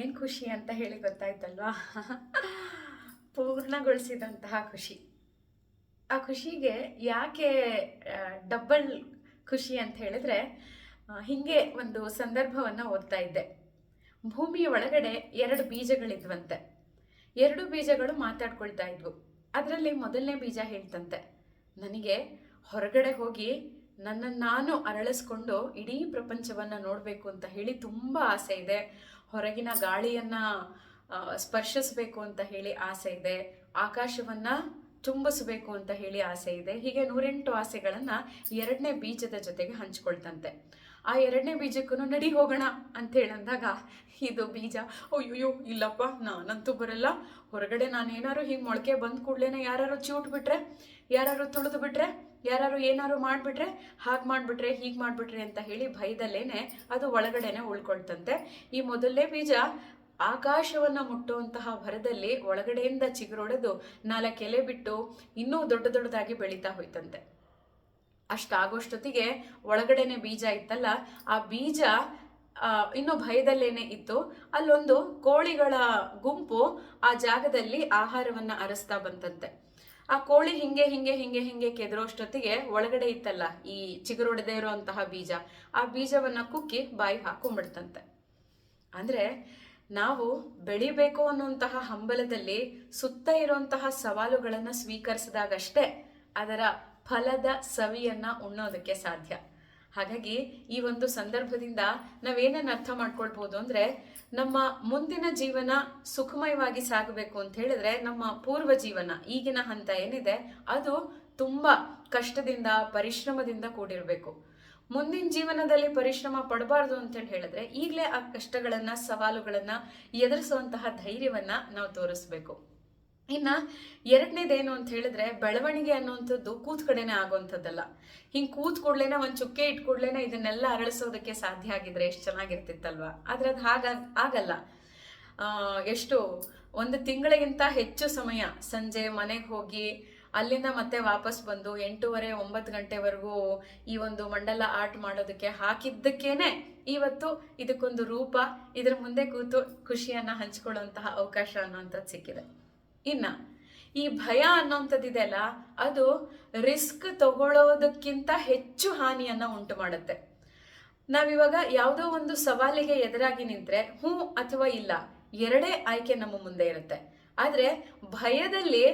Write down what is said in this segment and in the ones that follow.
ಏನು ಖುಷಿ ಅಂತ ಹೇಳಿ ಗೊತ್ತಾಯ್ತಲ್ವಾ? ಪೂರ್ಣಗೊಳಿಸಿದಂತಹ ಖುಷಿ. ಆ ಖುಷಿಗೆ ಯಾಕೆ ಡಬ್ಬಲ್ ಖುಷಿ ಅಂತ ಹೇಳಿದ್ರೆ ಹೀಗೆ ಒಂದು ಸಂದರ್ಭವನ್ನು ಓದ್ತಾ ಇದ್ದೆ. ಭೂಮಿಯ ಒಳಗಡೆ ಎರಡು ಬೀಜಗಳಿದ್ವಂತೆ. ಎರಡು ಬೀಜಗಳು ಮಾತಾಡ್ಕೊಳ್ತಾ ಇದ್ವು. ಅದರಲ್ಲಿ ಮೊದಲನೇ ಬೀಜ ಹೇಳ್ತಂತೆ. ನನಗೆ ಹೊರಗಡೆ ಹೋಗಿ ನನ್ನನ್ನು ನಾನು ಅರಳಿಸ್ಕೊಂಡು ಇಡೀ ಪ್ರಪಂಚವನ್ನು ನೋಡಬೇಕು ಅಂತ ಹೇಳಿ ತುಂಬ ಆಸೆ ಇದೆ. ಹೊರಗಿನ ಗಾಳಿಯನ್ನು ಸ್ಪರ್ಶಿಸಬೇಕು ಅಂತ ಹೇಳಿ ಆಸೆ ಇದೆ. ಆಕಾಶವನ್ನು ತುಂಬಿಸಬೇಕು ಅಂತ ಹೇಳಿ ಆಸೆ ಇದೆ. ಹೀಗೆ ನೂರೆಂಟು ಆಸೆಗಳನ್ನು ಎರಡನೇ ಬೀಜದ ಜೊತೆಗೆ ಹಂಚ್ಕೊಳ್ತಂತೆ. ಆ ಎರಡನೇ ಬೀಜಕ್ಕೂ ನಡಿ ಹೋಗೋಣ ಅಂತ ಹೇಳಂದಾಗ ಇದು ಬೀಜ ಅಯ್ಯೋ ಇಲ್ಲಪ್ಪ, ನಾನಂತೂ ಬರಲ್ಲ. ಹೊರಗಡೆ ನಾನೇನಾರು ಹೀಗೆ ಮೊಳಕೆ ಬಂದ ಕೂಡಲೇ ಯಾರು ಚೂಟ್ ಬಿಟ್ರೆ ಯಾರು ತುಳಿದು ಬಿಟ್ರೆ ಯಾರು ಏನಾದ್ರು ಮಾಡಿಬಿಟ್ರೆ ಹಾಗೆ ಮಾಡಿಬಿಟ್ರೆ, ಹೀಗೆ ಮಾಡಿಬಿಟ್ರೆ ಅಂತ ಹೇಳಿ ಭಯದಲ್ಲೇನೆ ಅದು ಒಳಗಡೆನೆ ಉಳ್ಕೊಳ್ತಂತೆ. ಈ ಮೊದಲನೇ ಬೀಜ ಆಕಾಶವನ್ನು ಮುಟ್ಟುವಂತಹ ಭರದಲ್ಲಿ ಒಳಗಡೆಯಿಂದ ಚಿಗುರೊಡೆದು ನಾಲ್ಕು ಎಲೆ ಬಿಟ್ಟು ಇನ್ನೂ ದೊಡ್ಡ ದೊಡ್ಡದಾಗಿ ಬೆಳೀತಾ ಹೋಯ್ತಂತೆ. ಅಷ್ಟಾಗೋಷ್ಟೊತ್ತಿಗೆ ಒಳಗಡೆನೆ ಬೀಜ ಇತ್ತಲ್ಲ, ಆ ಬೀಜ ಇನ್ನೂ ಭಯದಲ್ಲೇನೆ ಇತ್ತು. ಅಲ್ಲೊಂದು ಕೋಳಿಗಳ ಗುಂಪು ಆ ಜಾಗದಲ್ಲಿ ಆಹಾರವನ್ನ ಅರಸ್ತಾ ಬಂತಂತೆ. ಆ ಕೋಳಿ ಹಿಂಗೆ ಹಿಂಗೆ ಹಿಂಗೆ ಹಿಂಗೆ ಕೆದರೋಷ್ಟೊತ್ತಿಗೆ ಒಳಗಡೆ ಇತ್ತಲ್ಲ, ಈ ಚಿಗುರೊಡೆದೇ ಇರುವಂತಹ ಬೀಜ. ಆ ಬೀಜವನ್ನ ಕುಕ್ಕಿ ಬಾಯಿ ಹಾಕೊಂಡ್ಬಿಡ್ತಂತೆ. ಅಂದ್ರೆ ನಾವು ಬೆಳಿಬೇಕು ಅನ್ನುವಂತಹ ಹಂಬಲದಲ್ಲಿ ಸುತ್ತ ಇರುವಂತಹ ಸವಾಲುಗಳನ್ನು ಸ್ವೀಕರಿಸಿದಾಗಷ್ಟೇ ಅದರ ಫಲದ ಸವಿಯನ್ನ ಉಣ್ಣೋದಕ್ಕೆ ಸಾಧ್ಯ. ಹಾಗಾಗಿ ಈ ಒಂದು ಸಂದರ್ಭದಿಂದ ನಾವೇನನ್ನ ಅರ್ಥ ಮಾಡ್ಕೊಳ್ಬೋದು ಅಂದ್ರೆ ನಮ್ಮ ಮುಂದಿನ ಜೀವನ ಸುಖಮಯವಾಗಿ ಸಾಗಬೇಕು ಅಂತ ಹೇಳಿದ್ರೆ ನಮ್ಮ ಪೂರ್ವ ಜೀವನ, ಈಗಿನ ಹಂತ ಏನಿದೆ, ಅದು ತುಂಬಾ ಕಷ್ಟದಿಂದ, ಪರಿಶ್ರಮದಿಂದ ಕೂಡಿರಬೇಕು. ಮುಂದಿನ ಜೀವನದಲ್ಲಿ ಪರಿಶ್ರಮ ಪಡಬಾರ್ದು ಅಂತೇಳಿ ಹೇಳಿದ್ರೆ ಈಗಲೇ ಆ ಕಷ್ಟಗಳನ್ನ, ಸವಾಲುಗಳನ್ನ ಎದುರಿಸುವಂತಹ ಧೈರ್ಯವನ್ನ ನಾವು ತೋರಿಸ್ಬೇಕು. ಇನ್ನ ಎರಡನೇದೇನು ಅಂತ ಹೇಳಿದ್ರೆ ಬೆಳವಣಿಗೆ ಅನ್ನುವಂಥದ್ದು ಕೂತ್ ಕಡೆನೆ ಆಗುವಂಥದ್ದಲ್ಲ. ಹಿಂಗೆ ಕೂತ್ ಕೂಡ್ಲೇನೆ ಒಂದು ಚುಕ್ಕೆ ಇಟ್ಕೊಡ್ಲೇನೆ ಇದನ್ನೆಲ್ಲ ಅರಳಿಸೋದಕ್ಕೆ ಸಾಧ್ಯ ಆಗಿದ್ರೆ ಎಷ್ಟು ಚೆನ್ನಾಗಿರ್ತಿತ್ತಲ್ವ? ಆದರೆ ಅದು ಹಾಗ ಆಗಲ್ಲ. ಎಷ್ಟು ಒಂದು ತಿಂಗಳಿಗಿಂತ ಹೆಚ್ಚು ಸಮಯ ಸಂಜೆ ಮನೆಗೆ ಹೋಗಿ ಅಲ್ಲಿಂದ ಮತ್ತೆ ವಾಪಸ್ ಬಂದು ಎಂಟೂವರೆ ಒಂಬತ್ತು ಗಂಟೆವರೆಗೂ ಈ ಒಂದು ಮಂಡಲ ಆರ್ಟ್ ಮಾಡೋದಕ್ಕೆ ಹಾಕಿದ್ದಕ್ಕೇನೆ ಇವತ್ತು ಇದಕ್ಕೊಂದು ರೂಪ, ಇದ್ರ ಮುಂದೆ ಕೂತು ಖುಷಿಯನ್ನ ಹಂಚ್ಕೊಳ್ಳುವಂತಹ ಅವಕಾಶ ಅನ್ನೋಂಥದ್ದು ಸಿಕ್ಕಿದೆ. ಇನ್ನ. ಈ ಭಯ ಅನ್ನೋಂಥದ್ದಿದೆಯಲ್ಲ ಅದು ರಿಸ್ಕ್ ತಗೊಳ್ಳೋದಕ್ಕಿಂತ ಹೆಚ್ಚು ಹಾನಿಯನ್ನ ಉಂಟು ಮಾಡುತ್ತೆ ನಾವಿವಾಗ ಯಾವುದೋ ಒಂದು ಸವಾಲಿಗೆ ಎದುರಾಗಿ ನಿಂತರೆ ಹ್ಞೂ ಅಥವಾ ಇಲ್ಲ ಎರಡೇ ಆಯ್ಕೆ ನಮ್ಮ ಮುಂದೆ ಇರುತ್ತೆ. ಆದರೆ ಭಯದಲ್ಲಿ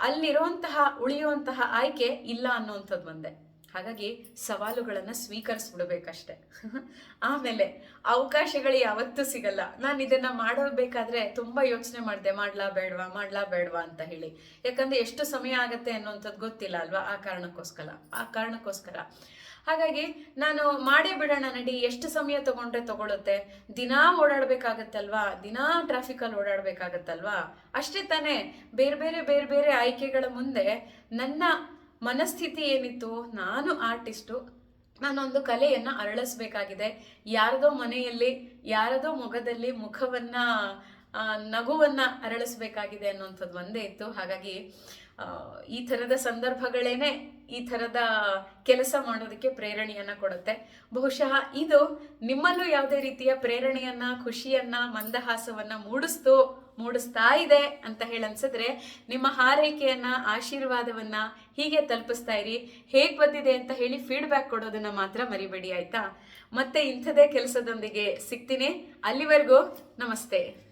ಅಲ್ಲಿರುವಂತಹ ಉಳಿಯುವಂತಹ ಆಯ್ಕೆ ಇಲ್ಲ ಅನ್ನುವಂಥದ್ದು ಒಂದೇ. ಹಾಗಾಗಿ ಸವಾಲುಗಳನ್ನು ಸ್ವೀಕರಿಸ್ಬಿಡ್ಬೇಕಷ್ಟೆ. ಆಮೇಲೆ ಅವಕಾಶಗಳು ಯಾವತ್ತೂ ಸಿಗಲ್ಲ. ನಾನು ಇದನ್ನು ಮಾಡಬೇಕಾದ್ರೆ ತುಂಬ ಯೋಚನೆ ಮಾಡಿದೆ, ಮಾಡ್ಲಾ ಬೇಡವಾ ಮಾಡ್ಲಾ ಬೇಡವಾ ಅಂತ ಹೇಳಿ. ಯಾಕಂದರೆ ಎಷ್ಟು ಸಮಯ ಆಗುತ್ತೆ ಅನ್ನೋಂಥದ್ದು ಗೊತ್ತಿಲ್ಲ ಅಲ್ವಾ ಆ ಕಾರಣಕ್ಕೋಸ್ಕರ ಆ ಕಾರಣಕ್ಕೋಸ್ಕರ. ಹಾಗಾಗಿ ನಾನು ಮಾಡೇ ಬಿಡೋಣ ನಡಿ, ಎಷ್ಟು ಸಮಯ ತಗೊಂಡ್ರೆ ತಗೊಳುತ್ತೆ? ದಿನಾ ಓಡಾಡ್ಬೇಕಾಗತ್ತಲ್ವಾ? ದಿನಾ ಟ್ರಾಫಿಕಲ್ಲಿ ಓಡಾಡ್ಬೇಕಾಗತ್ತಲ್ವಾ? ಅಷ್ಟೇ ತಾನೇ ಬೇರೆ ಬೇರೆ ಬೇರೆ ಬೇರೆ ಆಯ್ಕೆಗಳ ಮುಂದೆ ನನ್ನ ಮನಸ್ಥಿತಿ ಏನಿತ್ತು? ನಾನು ಆರ್ಟಿಸ್ಟು ನಾನೊಂದು ಕಲೆಯನ್ನು ಅರಳಿಸ್ಬೇಕಾಗಿದೆ. ಯಾರದೋ ಮನೆಯಲ್ಲಿ, ಯಾರದೋ ಮೊಗದಲ್ಲಿ ಮುಖವನ್ನು ನಗುವನ್ನು ನಗುವನ್ನ ಅರಳಿಸ್ಬೇಕಾಗಿದೆ ಅನ್ನೋಂಥದ್ದು ಒಂದೇ ಇತ್ತು. ಹಾಗಾಗಿ ಈ ಥರದ ಸಂದರ್ಭಗಳೇನೆ ಈ ಥರದ ಕೆಲಸ ಮಾಡೋದಕ್ಕೆ ಪ್ರೇರಣೆಯನ್ನು ಕೊಡುತ್ತೆ. ಬಹುಶಃ ಇದು ನಿಮ್ಮಲ್ಲೂ ಯಾವುದೇ ರೀತಿಯ ಪ್ರೇರಣೆಯನ್ನ, ಖುಷಿಯನ್ನ, ಮಂದಹಾಸವನ್ನು ಮೂಡಿಸ್ತು ಮೂಡಿಸ್ತಾ ಇದೆ ಅಂತ ಹೇಳಿ ಅನ್ಸಿದ್ರೆ ನಿಮ್ಮ ಹಾರೈಕೆಯನ್ನ, ಆಶೀರ್ವಾದವನ್ನ ಹೀಗೆ ತಲುಪಿಸ್ತಾ ಇರಿ. ಹೇಗ್ ಬಂದಿದೆ ಅಂತ ಹೇಳಿ ಫೀಡ್ಬ್ಯಾಕ್ ಕೊಡೋದನ್ನ ಮಾತ್ರ ಮರಿಬೇಡಿ, ಆಯ್ತಾ? ಮತ್ತೆ ಇಂಥದೇ ಕೆಲಸದೊಂದಿಗೆ ಸಿಗ್ತೀನಿ. ಅಲ್ಲಿವರೆಗೂ ನಮಸ್ತೆ.